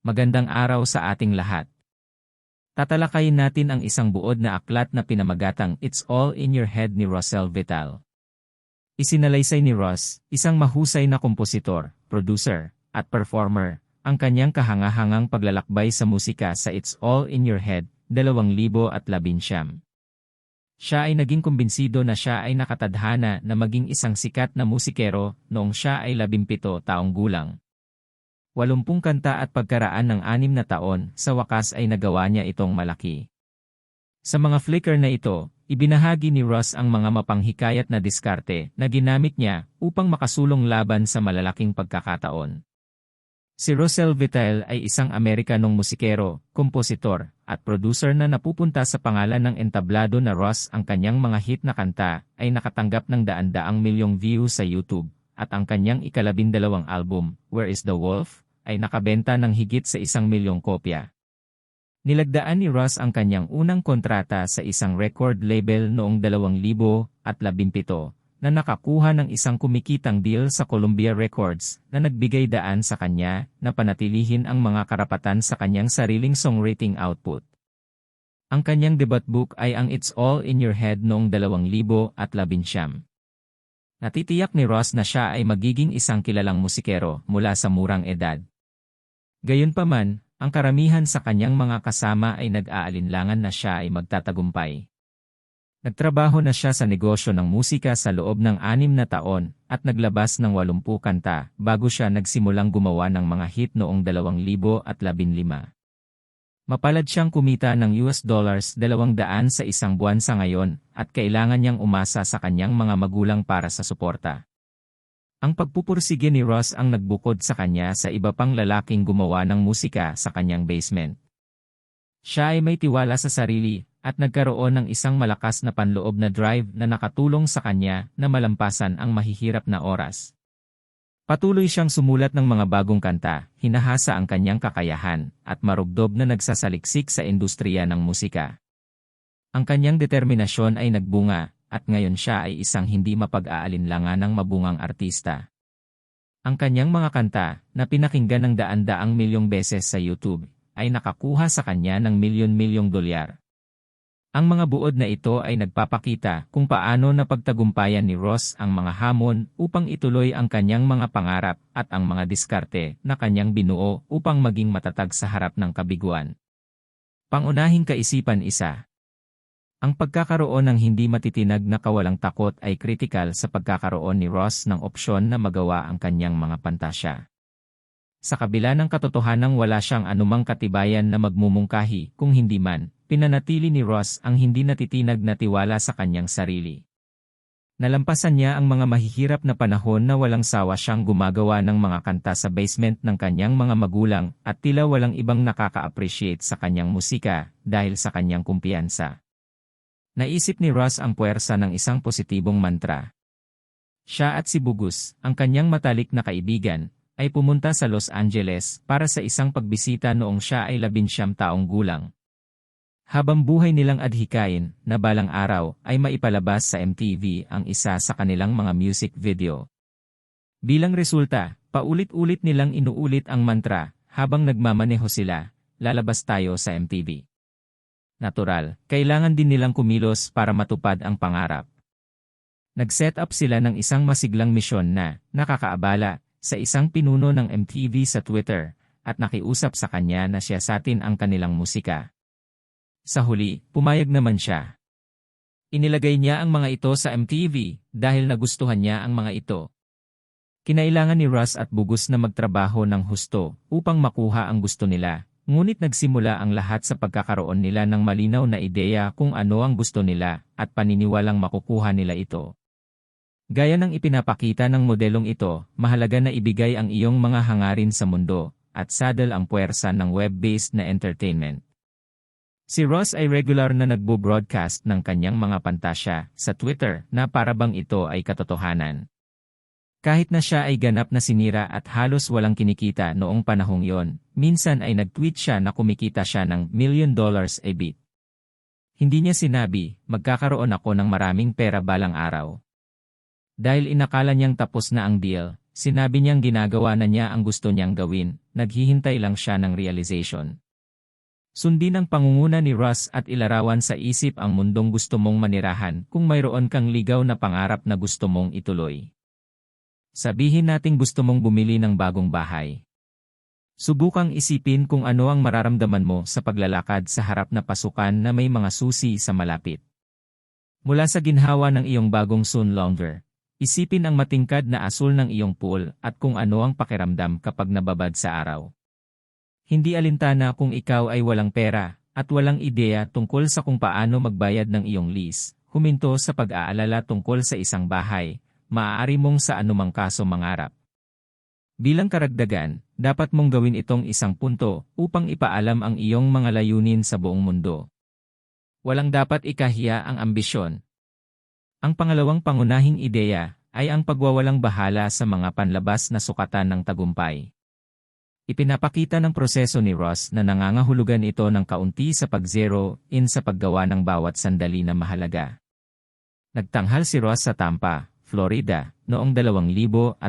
Magandang araw sa ating lahat. Tatalakayin natin ang isang buod na aklat na pinamagatang It's All in Your Head ni Russell Vital. Isinalaysay ni Ross, isang mahusay na kompositor, producer, at performer, ang kanyang kahangahangang paglalakbay sa musika sa It's All in Your Head, 2019. Siya ay naging kumbinsido na siya ay nakatadhana na maging isang sikat na musikero noong siya ay 17 taong gulang. Walumpung kanta at pagkaraan ng anim na taon, sa wakas ay nagawa niya itong malaki. Sa mga flicker na ito, ibinahagi ni Ross ang mga mapanghikayat na diskarte na ginamit niya upang makasulong laban sa malalaking pagkakataon. Si Russell Vital ay isang Amerikanong musikero, kompositor, at producer na napupunta sa pangalan ng entablado na Ross ang kanyang mga hit na kanta ay nakatanggap ng daan-daang milyong views sa YouTube at ang kanyang ikalabindalawang album, Where is the Wolf, ay nakabenta ng higit sa isang milyong kopya. Nilagdaan ni Ross ang kanyang unang kontrata sa isang record label noong 2017 na nakakuha ng isang kumikitang deal sa Columbia Records na nagbigay daan sa kanya na panatilihin ang mga karapatan sa kanyang sariling songwriting output. Ang kanyang debut book ay ang It's All in Your Head noong 2019. Natitiyak ni Ross na siya ay magiging isang kilalang musikero mula sa murang edad. Gayunpaman, ang karamihan sa kanyang mga kasama ay nag-aalinlangan na siya ay magtatagumpay. Nagtrabaho na siya sa negosyo ng musika sa loob ng anim na taon at naglabas ng 80 kanta bago siya nagsimulang gumawa ng mga hit noong 2015. Mapalad siyang kumita ng US dollars 200 sa isang buwan sa ngayon at kailangan niyang umasa sa kanyang mga magulang para sa suporta. Ang pagpupursige ni Ross ang nagbukod sa kanya sa iba pang lalaking gumawa ng musika sa kanyang basement. Siya ay may tiwala sa sarili at nagkaroon ng isang malakas na panloob na drive na nakatulong sa kanya na malampasan ang mahihirap na oras. Patuloy siyang sumulat ng mga bagong kanta, hinahasa ang kanyang kakayahan, at marugdob na nagsasaliksik sa industriya ng musika. Ang kanyang determinasyon ay nagbunga, at ngayon siya ay isang hindi mapag-aalinlangan ng mabungang artista. Ang kanyang mga kanta, na pinakinggan ng daan-daang milyong beses sa YouTube, ay nakakuha sa kanya ng milyon-milyong dolyar. Ang mga buod na ito ay nagpapakita kung paano napagtagumpayan ni Ross ang mga hamon upang ituloy ang kanyang mga pangarap at ang mga diskarte na kanyang binuo upang maging matatag sa harap ng kabiguan. Pangunahing kaisipan isa. Ang pagkakaroon ng hindi matitinag na kawalang takot ay kritikal sa pagkakaroon ni Ross ng opsyon na magawa ang kanyang mga pantasya. Sa kabila ng katotohanang wala siyang anumang katibayan na magmumungkahi kung hindi man, pinanatili ni Ross ang hindi natitinag na tiwala sa kanyang sarili. Nalampasan niya ang mga mahihirap na panahon na walang sawa siyang gumagawa ng mga kanta sa basement ng kanyang mga magulang at tila walang ibang nakaka-appreciate sa kanyang musika dahil sa kanyang kumpiyansa. Naisip ni Ross ang puwersa ng isang positibong mantra. Siya at si Bugus, ang kanyang matalik na kaibigan, ay pumunta sa Los Angeles para sa isang pagbisita noong siya ay labinsyam taong gulang. Habang buhay nilang adhikain na balang araw ay maipalabas sa MTV ang isa sa kanilang mga music video. Bilang resulta, paulit-ulit nilang inuulit ang mantra habang nagmamaneho sila, lalabas tayo sa MTV. Natural, kailangan din nilang kumilos para matupad ang pangarap. Nag-set up sila ng isang masiglang misyon na, nakakaabala, sa isang pinuno ng MTV sa Twitter at nakiusap sa kanya na siya satin ang kanilang musika. Sa huli, pumayag naman siya. Inilagay niya ang mga ito sa MTV dahil nagustuhan niya ang mga ito. Kinailangan ni Russ at Bugus na magtrabaho ng husto upang makuha ang gusto nila, ngunit nagsimula ang lahat sa pagkakaroon nila ng malinaw na ideya kung ano ang gusto nila at paniniwalang makukuha nila ito. Gaya ng ipinapakita ng modelong ito, mahalaga na ibigay ang iyong mga hangarin sa mundo, at saddle ang puwersa ng web-based na entertainment. Si Ross ay regular na nagbo-broadcast ng kanyang mga pantasya sa Twitter na parabang ito ay katotohanan. Kahit na siya ay ganap na sinira at halos walang kinikita noong panahong yon, minsan ay nag-tweet siya na kumikita siya ng million dollars a bit. Hindi niya sinabi, magkakaroon ako ng maraming pera balang araw. Dahil inakala niyang tapos na ang deal, sinabi niyang ginagawa na niya ang gusto niyang gawin, naghihintay lang siya ng realization. Sundin ang pangunguna ni Ross at ilarawan sa isip ang mundong gusto mong manirahan kung mayroon kang ligaw na pangarap na gusto mong ituloy. Sabihin nating gusto mong bumili ng bagong bahay. Subukang isipin kung ano ang mararamdaman mo sa paglalakad sa harap na pasukan na may mga susi sa malapit. Mula sa ginhawa ng iyong bagong soon longer, isipin ang matingkad na asul ng iyong pool at kung ano ang pakiramdam kapag nababad sa araw. Hindi alintana kung ikaw ay walang pera at walang ideya tungkol sa kung paano magbayad ng iyong lease, huminto sa pag-aalala tungkol sa isang bahay, maaari mong sa anumang kaso mangarap. Bilang karagdagan, dapat mong gawin itong isang punto upang ipaalam ang iyong mga layunin sa buong mundo. Walang dapat ikahiya ang ambisyon. Ang pangalawang pangunahing ideya ay ang pagwawalang bahala sa mga panlabas na sukatan ng tagumpay. Ipinapakita ng proseso ni Ross na nangangahulugan ito ng kaunti sa pag-zero in sa paggawa ng bawat sandali na mahalaga. Nagtanghal si Ross sa Tampa, Florida, noong 2015.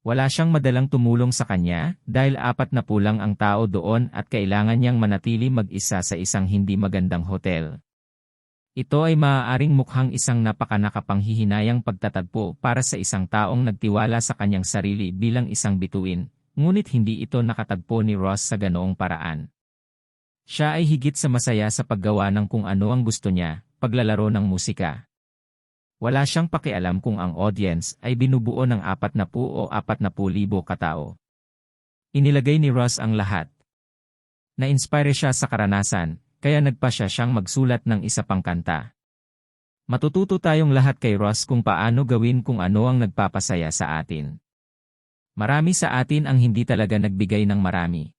Wala siyang madalang tumulong sa kanya dahil apat na pulang ang tao doon at kailangan niyang manatili mag-isa sa isang hindi magandang hotel. Ito ay maaaring mukhang isang napakanakapanghihinayang pagtatagpo para sa isang taong nagtiwala sa kanyang sarili bilang isang bituin, ngunit hindi ito nakatagpo ni Ross sa ganoong paraan. Siya ay higit sa masaya sa paggawa ng kung ano ang gusto niya, paglalaro ng musika. Wala siyang pakialam kung ang audience ay binubuo ng 40 o 40 libo katao. Inilagay ni Ross ang lahat. Na-inspire siya sa karanasan, kaya nagpa siya siyang magsulat ng isa pang kanta. Matututo tayong lahat kay Ross kung paano gawin kung ano ang nagpapasaya sa atin. Marami sa atin ang hindi talaga nagbigay ng marami.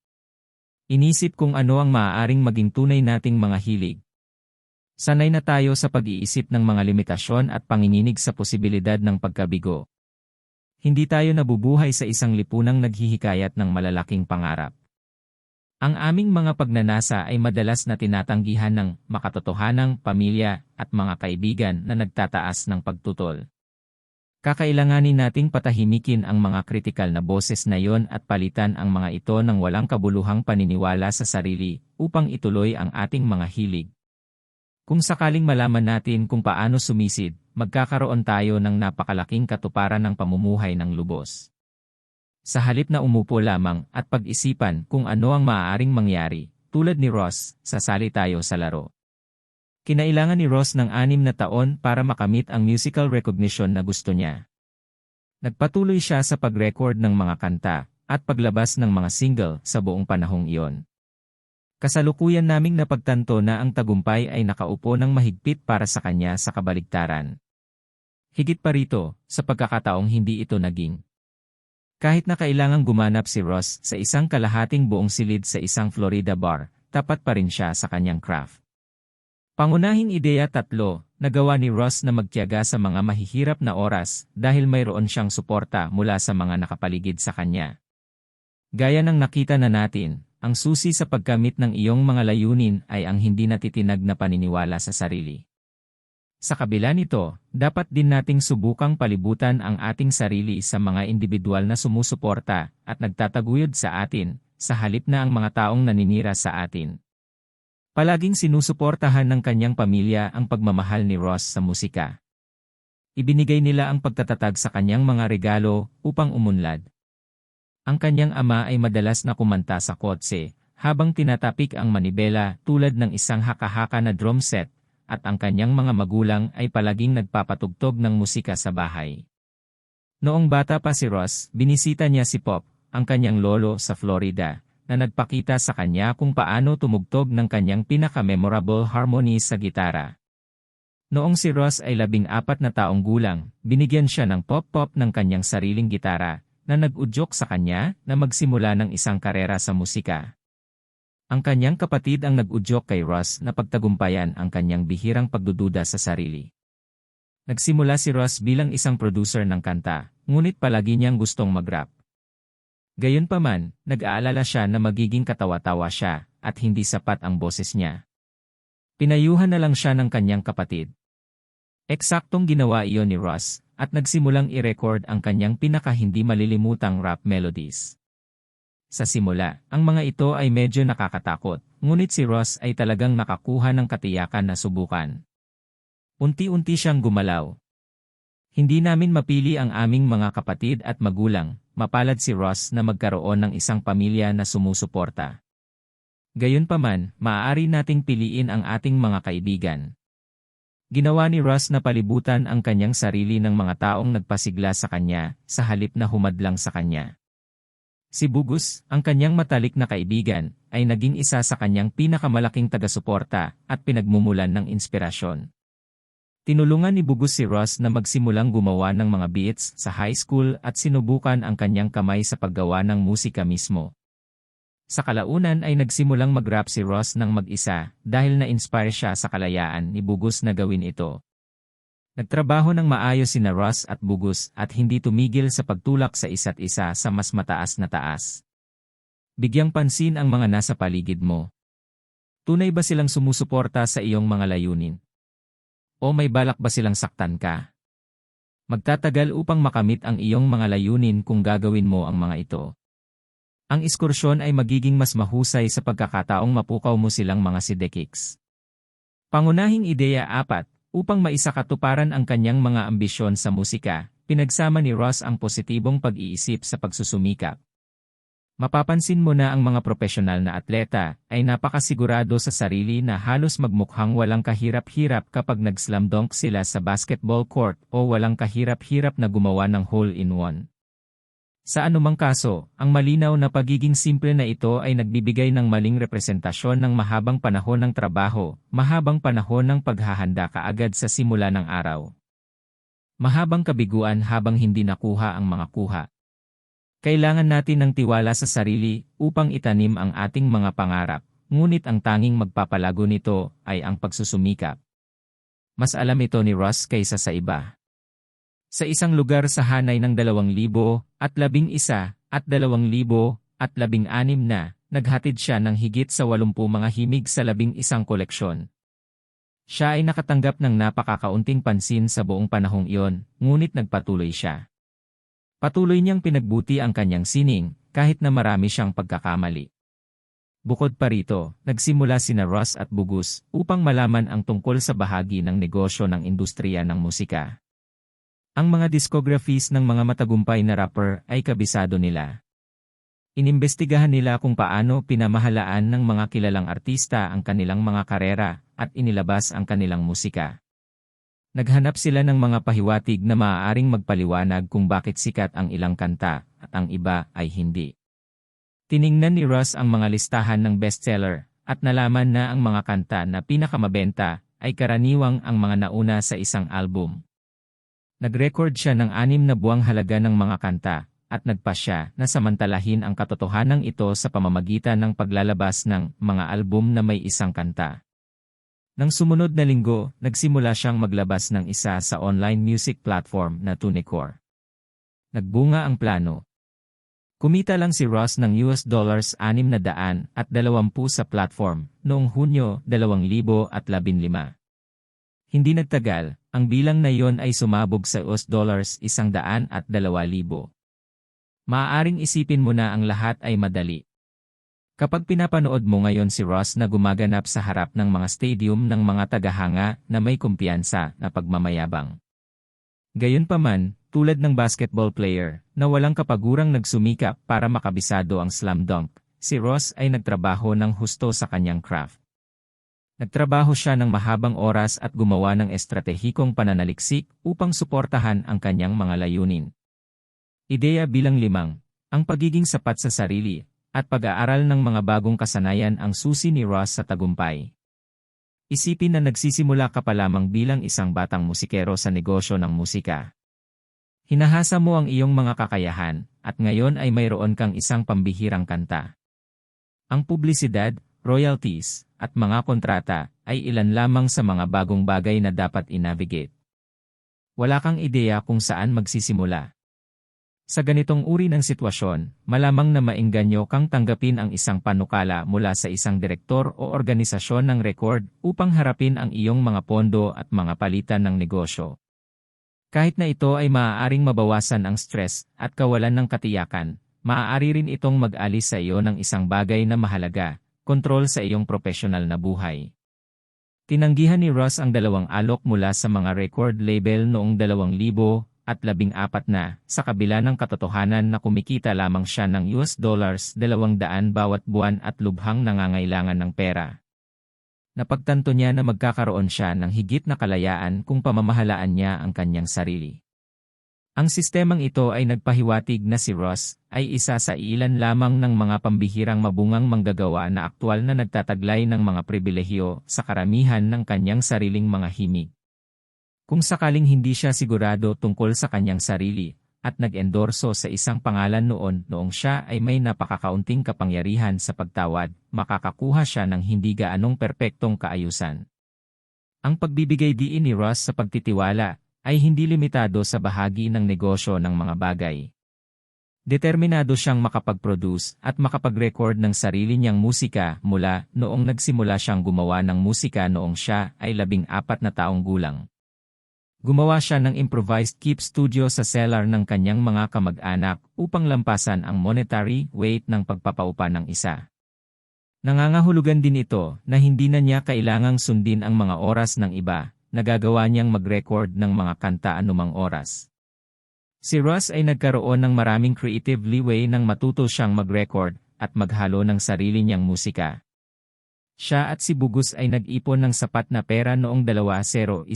Inisip kung ano ang maaaring maging tunay nating mga hilig. Sanay na tayo sa pag-iisip ng mga limitasyon at panginginig sa posibilidad ng pagkabigo. Hindi tayo nabubuhay sa isang lipunang naghihikayat ng malalaking pangarap. Ang aming mga pagnanasa ay madalas na tinatanggihan ng makatotohanang pamilya at mga kaibigan na nagtataas ng pagtutol. Kakailanganin nating patahimikin ang mga kritikal na boses na yon at palitan ang mga ito ng walang kabuluhang paniniwala sa sarili upang ituloy ang ating mga hilig. Kung sakaling malaman natin kung paano sumisid, magkakaroon tayo ng napakalaking katuparan ng pamumuhay ng lubos. Sa halip na umupo lamang at pag-isipan kung ano ang maaaring mangyari, tulad ni Ross, sasali tayo sa laro. Kinailangan ni Ross ng anim na taon para makamit ang musical recognition na gusto niya. Nagpatuloy siya sa pag-record ng mga kanta at paglabas ng mga single sa buong panahong iyon. Kasalukuyan naming napagtanto na ang tagumpay ay nakaupo ng mahigpit para sa kanya sa kabaligtaran. Higit pa rito, sa pagkakataong hindi ito naging. Kahit na kailangang gumanap si Ross sa isang kalahating buong silid sa isang Florida bar, tapat pa rin siya sa kanyang craft. Pangunahing ideya tatlo, nagawa ni Ross na magtiyaga sa mga mahihirap na oras dahil mayroon siyang suporta mula sa mga nakapaligid sa kanya. Gaya ng nakita na natin, ang susi sa pagkamit ng iyong mga layunin ay ang hindi natitinag na paniniwala sa sarili. Sa kabila nito, dapat din nating subukang palibutan ang ating sarili sa mga individual na sumusuporta at nagtataguyod sa atin, sa halip na ang mga taong naninira sa atin. Palaging sinusuportahan ng kanyang pamilya ang pagmamahal ni Ross sa musika. Ibinigay nila ang pagtatatag sa kanyang mga regalo upang umunlad. Ang kanyang ama ay madalas na kumanta sa kotse habang tinatapik ang manibela tulad ng isang haka-haka na drum set at ang kanyang mga magulang ay palaging nagpapatugtog ng musika sa bahay. Noong bata pa si Ross, binisita niya si Pop, ang kanyang lolo sa Florida, na nagpakita sa kanya kung paano tumugtog ng kanyang pinaka-memorable harmony sa gitara. Noong si Ross ay labing apat na taong gulang, binigyan siya ng pop-pop ng kanyang sariling gitara, na nag-udyok sa kanya na magsimula ng isang karera sa musika. Ang kanyang kapatid ang nag-udyok kay Ross na pagtagumpayan ang kanyang bihirang pagdududa sa sarili. Nagsimula si Ross bilang isang producer ng kanta, ngunit palagi niyang gustong mag-rap. Gayunpaman, nag-aalala siya na magiging katawa-tawa siya at hindi sapat ang boses niya. Pinayuhan na lang siya ng kanyang kapatid. Eksaktong ginawa iyon ni Ross at nagsimulang i-record ang kanyang pinaka hindi malilimutang rap melodies. Sa simula, ang mga ito ay medyo nakakatakot, ngunit si Ross ay talagang nakakuha ng katiyakan na subukan. Unti-unti siyang gumalaw. Hindi namin mapili ang aming mga kapatid at magulang, mapalad si Ross na magkaroon ng isang pamilya na sumusuporta. Gayunpaman, maaari nating piliin ang ating mga kaibigan. Ginawa ni Ross na palibutan ang kanyang sarili ng mga taong nagpasigla sa kanya, sa halip na humadlang sa kanya. Si Bugus, ang kanyang matalik na kaibigan, ay naging isa sa kanyang pinakamalaking taga-suporta at pinagmumulan ng inspirasyon. Tinulungan ni Bugus si Ross na magsimulang gumawa ng mga beats sa high school at sinubukan ang kanyang kamay sa paggawa ng musika mismo. Sa kalaunan ay nagsimulang mag-rap si Ross ng mag-isa dahil na-inspire siya sa kalayaan ni Bugus na gawin ito. Nagtrabaho ng maayos sina Ross at Bugus at hindi tumigil sa pagtulak sa isa't isa sa mas mataas na taas. Bigyang pansin ang mga nasa paligid mo. Tunay ba silang sumusuporta sa iyong mga layunin? O may balak ba silang saktan ka? Magtatagal upang makamit ang iyong mga layunin kung gagawin mo ang mga ito. Ang ekskursyon ay magiging mas mahusay sa pagkakataong mapukaw mo silang mga sidekiks. Pangunahing ideya apat, upang maisakatuparan ang kanyang mga ambisyon sa musika, pinagsama ni Ross ang positibong pag-iisip sa pagsusumikap. Mapapansin mo na ang mga profesional na atleta ay napakasigurado sa sarili na halos magmukhang walang kahirap-hirap kapag nag-slam dunk sila sa basketball court o walang kahirap-hirap na gumawa ng hole-in-one. Sa anumang kaso, ang malinaw na pagiging simple na ito ay nagbibigay ng maling representasyon ng mahabang panahon ng trabaho, mahabang panahon ng paghahanda kaagad sa simula ng araw. Mahabang kabiguan habang hindi nakuha ang mga kuha. Kailangan natin ng tiwala sa sarili upang itanim ang ating mga pangarap, ngunit ang tanging magpapalago nito ay ang pagsusumikap. Mas alam ito ni Ross kaysa sa iba. Sa isang lugar sa hanay ng 2,000 at 11 at 2,000 at 16 na, naghatid siya ng higit sa 80 mga himig sa 11 koleksyon. Siya ay nakatanggap ng napakakaunting pansin sa buong panahong iyon, ngunit nagpatuloy siya. Patuloy niyang pinagbuti ang kanyang sining, kahit na marami siyang pagkakamali. Bukod pa rito, nagsimula sina Ross at Bugus upang malaman ang tungkol sa bahagi ng negosyo ng industriya ng musika. Ang mga discographies ng mga matagumpay na rapper ay kabisado nila. Inimbestigahan nila kung paano pinamahalaan ng mga kilalang artista ang kanilang mga karera at inilabas ang kanilang musika. Naghanap sila ng mga pahiwatig na maaaring magpaliwanag kung bakit sikat ang ilang kanta at ang iba ay hindi. Tiningnan ni Ross ang mga listahan ng bestseller at nalaman na ang mga kanta na pinakamabenta ay karaniwang ang mga nauna sa isang album. Nag-record siya ng anim na buwang halaga ng mga kanta at nagpa siya na samantalahin ang katotohanan ito sa pamamagitan ng paglalabas ng mga album na may isang kanta. Nang sumunod na linggo, nagsimula siyang maglabas ng isa sa online music platform na Tunecore. Nagbunga ang plano. Kumita lang si Ross ng US dollars 600 at 20 sa platform noong Hunyo 2015. Hindi nagtagal, ang bilang na iyon ay sumabog sa US dollars 100 at 2,000. Maaaring isipin mo na ang lahat ay madali. Kapag pinapanood mo ngayon si Ross na gumaganap sa harap ng mga stadium ng mga tagahanga na may kumpiyansa na pagmamayabang. Gayunpaman, tulad ng basketball player na walang kapagurang nagsumikap para makabisado ang slam dunk, si Ross ay nagtrabaho ng husto sa kanyang craft. Nagtrabaho siya ng mahabang oras at gumawa ng estratehikong pananaliksik upang suportahan ang kanyang mga layunin. Ideya bilang limang, ang pagiging sapat sa sarili at pag-aaral ng mga bagong kasanayan ang susi ni Ross sa tagumpay. Isipin na nagsisimula ka pa lamang bilang isang batang musikero sa negosyo ng musika. Hinahasa mo ang iyong mga kakayahan, at ngayon ay mayroon kang isang pambihirang kanta. Ang publisidad, royalties, at mga kontrata ay ilan lamang sa mga bagong bagay na dapat i-navigate. Wala kang ideya kung saan magsisimula. Sa ganitong uri ng sitwasyon, malamang na maingganyo kang tanggapin ang isang panukala mula sa isang direktor o organisasyon ng record upang harapin ang iyong mga pondo at mga palitan ng negosyo. Kahit na ito ay maaaring mabawasan ang stress at kawalan ng katiyakan, maaari rin itong mag-alis sa iyo ng isang bagay na mahalaga, kontrol sa iyong profesional na buhay. Tinanggihan ni Ross ang dalawang alok mula sa mga record label noong 2000 at labing apat na, sa kabila ng katotohanan na kumikita lamang siya ng US dollars 200 bawat buwan at lubhang nangangailangan ng pera. Napagtanto niya na magkakaroon siya ng higit na kalayaan kung pamamahalaan niya ang kanyang sarili. Ang sistemang ito ay nagpahiwatig na si Ross ay isa sa ilan lamang ng mga pambihirang mabungang manggagawa na aktwal na nagtataglay ng mga pribilehiyo sa karamihan ng kanyang sariling mga himig. Kung sakaling hindi siya sigurado tungkol sa kanyang sarili, at nag-endorso sa isang pangalan noon noong siya ay may napakakaunting kapangyarihan sa pagtawad, makakakuha siya ng hindi gaanong perpektong kaayusan. Ang pagbibigay diin ni Ross sa pagtitiwala ay hindi limitado sa bahagi ng negosyo ng mga bagay. Determinado siyang makapag-produce at makapag-record ng sarili niyang musika mula noong nagsimula siyang gumawa ng musika noong siya ay labing apat na taong gulang. Gumawa siya ng improvised keep studio sa cellar ng kanyang mga kamag-anak upang lampasan ang monetary weight ng pagpapaupa ng isa. Nangangahulugan din ito na hindi na niya kailangang sundin ang mga oras ng iba, nagagawa niyang mag-record ng mga kanta anumang oras. Si Ross ay nagkaroon ng maraming creative leeway nang matuto siyang mag-record at maghalo ng sarili niyang musika. Siya at si Bugus ay nag-ipon ng sapat na pera noong 2010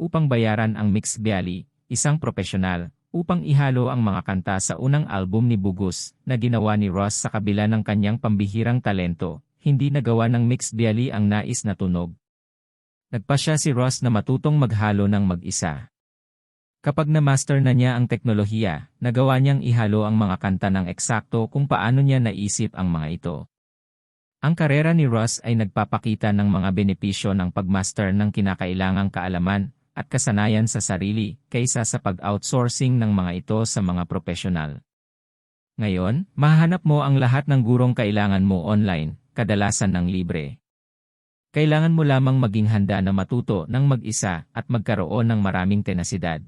upang bayaran ang Mix Bialy, isang profesional, upang ihalo ang mga kanta sa unang album ni Bugus na ginawa ni Ross sa kabila ng kanyang pambihirang talento, hindi nagawa ng Mix Bialy ang nais na tunog. Nagpa siya si Ross na matutong maghalo ng mag-isa. Kapag na-master na niya ang teknolohiya, nagawa niyang ihalo ang mga kanta ng eksakto kung paano niya naisip ang mga ito. Ang karera ni Ross ay nagpapakita ng mga benepisyo ng pagmaster ng kinakailangang kaalaman at kasanayan sa sarili kaysa sa pag-outsourcing ng mga ito sa mga profesional. Ngayon, mahanap mo ang lahat ng gurong kailangan mo online, kadalasan ng libre. Kailangan mo lamang maging handa na matuto ng mag-isa at magkaroon ng maraming tenasidad.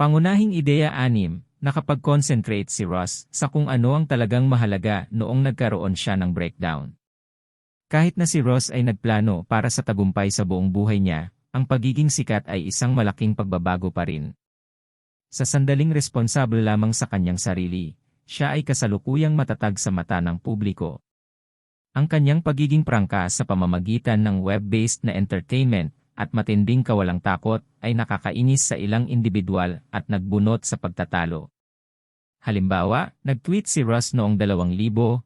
Pangunahing ideya anim, nakapag-concentrate si Ross sa kung ano ang talagang mahalaga noong nagkaroon siya ng breakdown. Kahit na si Ross ay nagplano para sa tagumpay sa buong buhay niya, ang pagiging sikat ay isang malaking pagbabago pa rin. Sa sandaling responsable lamang sa kanyang sarili, siya ay kasalukuyang matatag sa mata ng publiko. Ang kanyang pagiging prangka sa pamamagitan ng web-based na entertainment at matinding kawalang takot ay nakakainis sa ilang individual at nagbunot sa pagtatalo. Halimbawa, nag-tweet si Ross noong 2017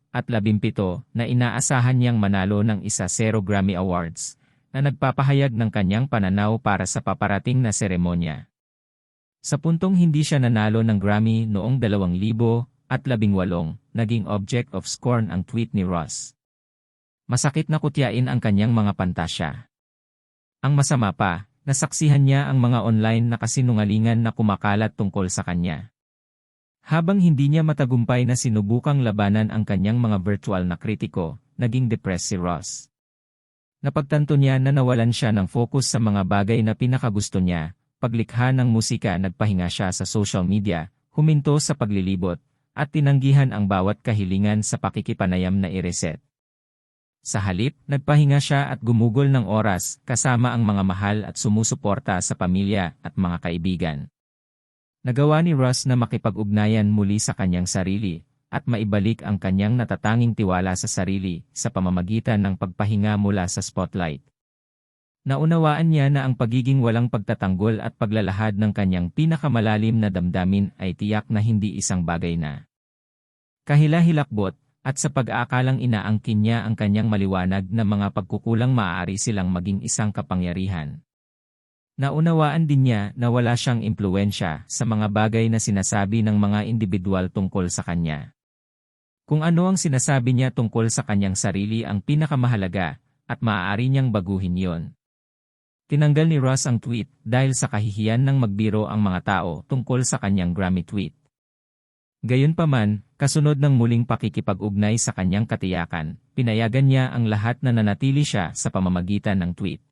na inaasahan niyang manalo ng isa zero Grammy Awards na nagpapahayag ng kanyang pananaw para sa paparating na seremonya. Sa puntong hindi siya nanalo ng Grammy noong 2018, naging object of scorn ang tweet ni Ross. Masakit na kutyain ang kanyang mga pantasya. Ang masama pa, nasaksihan niya ang mga online na kasinungalingan na kumakalat tungkol sa kanya. Habang hindi niya matagumpay na sinubukang labanan ang kanyang mga virtual na kritiko, naging depressed si Ross. Napagtanto niya na nawalan siya ng focus sa mga bagay na pinakagusto niya, paglikha ng musika nagpahinga siya sa social media, huminto sa paglilibot, at tinanggihan ang bawat kahilingan sa pakikipanayam na i-reset. Sa halip, nagpahinga siya at gumugol ng oras kasama ang mga mahal at sumusuporta sa pamilya at mga kaibigan. Nagawa ni Russ na makipag-ugnayan muli sa kanyang sarili at maibalik ang kanyang natatanging tiwala sa sarili sa pamamagitan ng pagpahinga mula sa spotlight. Naunawaan niya na ang pagiging walang pagtatanggol at paglalahad ng kanyang pinakamalalim na damdamin ay tiyak na hindi isang bagay na. Kahila-hilakbot, at sa pag-aakalang inaangkin niya ang kanyang maliwanag na mga pagkukulang maaari silang maging isang kapangyarihan. Naunawaan din niya na wala siyang impluensya sa mga bagay na sinasabi ng mga individual tungkol sa kanya. Kung ano ang sinasabi niya tungkol sa kanyang sarili ang pinakamahalaga, at maaari niyang baguhin yon. Tinanggal ni Ross ang tweet dahil sa kahihiyan ng magbiro ang mga tao tungkol sa kanyang Grammy tweet. Gayunpaman, kasunod ng muling pakikipag-ugnay sa kanyang katiyakan, pinayagan niya ang lahat na nanatili siya sa pamamagitan ng tweet.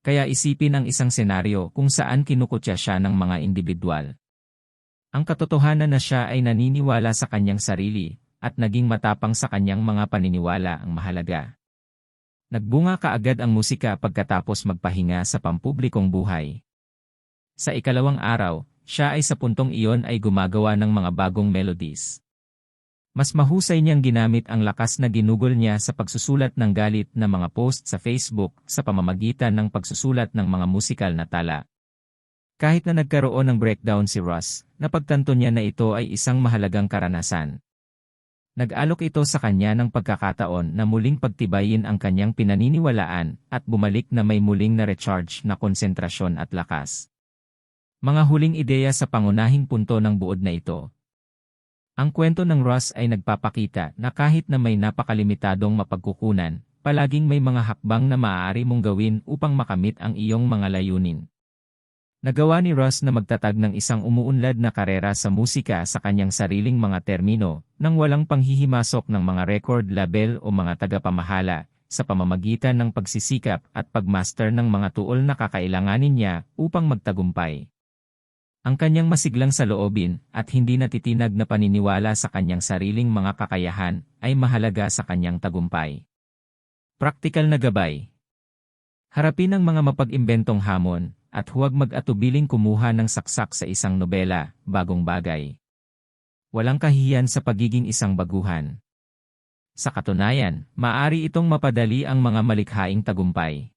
Kaya isipin ang isang senaryo kung saan kinukutya siya ng mga individual. Ang katotohanan na siya ay naniniwala sa kanyang sarili, at naging matapang sa kanyang mga paniniwala ang mahalaga. Nagbunga kaagad ang musika pagkatapos magpahinga sa pampublikong buhay. Sa ikalawang araw, siya ay sa puntong iyon ay gumagawa ng mga bagong melodies. Mas mahusay niyang ginamit ang lakas na ginugol niya sa pagsusulat ng galit na mga post sa Facebook sa pamamagitan ng pagsusulat ng mga musikal na tala. Kahit na nagkaroon ng breakdown si Ross, napagtanto niya na ito ay isang mahalagang karanasan. Nag-alok ito sa kanya ng pagkakataon na muling pagtibayin ang kanyang pinaniniwalaan at bumalik na may muling na recharge na konsentrasyon at lakas. Mga huling ideya sa pangunahing punto ng buod na ito, ang kwento ng Ross ay nagpapakita na kahit na may napakalimitadong mapagkukunan, palaging may mga hakbang na maaari mong gawin upang makamit ang iyong mga layunin. Nagawa ni Ross na magtatag ng isang umuunlad na karera sa musika sa kanyang sariling mga termino, nang walang panghihimasok ng mga record label o mga tagapamahala, sa pamamagitan ng pagsisikap at pagmaster ng mga tuol na kakailanganin niya upang magtagumpay. Ang kanyang masiglang sa loobin at hindi natitinag na paniniwala sa kanyang sariling mga kakayahan ay mahalaga sa kanyang tagumpay. Praktikal na gabay Harapin ang mga mapag-imbentong hamon at huwag mag-atubiling kumuha ng saksak sa isang nobela, bagong bagay. Walang kahihiyan sa pagiging isang baguhan. Sa katunayan, maari itong mapadali ang mga malikhaing tagumpay.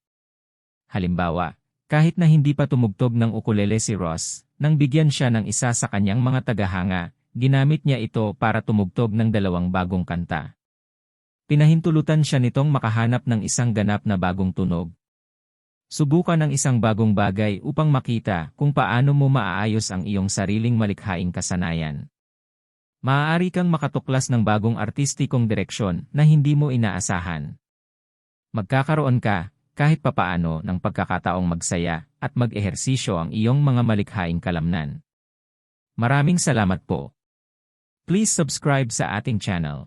Halimbawa, kahit na hindi pa tumugtog ng ukulele si Ross, nang bigyan siya ng isa sa kanyang mga tagahanga, ginamit niya ito para tumugtog ng dalawang bagong kanta. Pinahintulutan siya nitong makahanap ng isang ganap na bagong tunog. Subukan ang isang bagong bagay upang makita kung paano mo maaayos ang iyong sariling malikhaing kasanayan. Maaari kang makatuklas ng bagong artistikong direksyon na hindi mo inaasahan. Magkakaroon ka, kahit papaano ng pagkakataong magsaya at mag-ehersisyo ang iyong mga malikhaing kalamnan. Maraming salamat po. Please subscribe sa ating channel.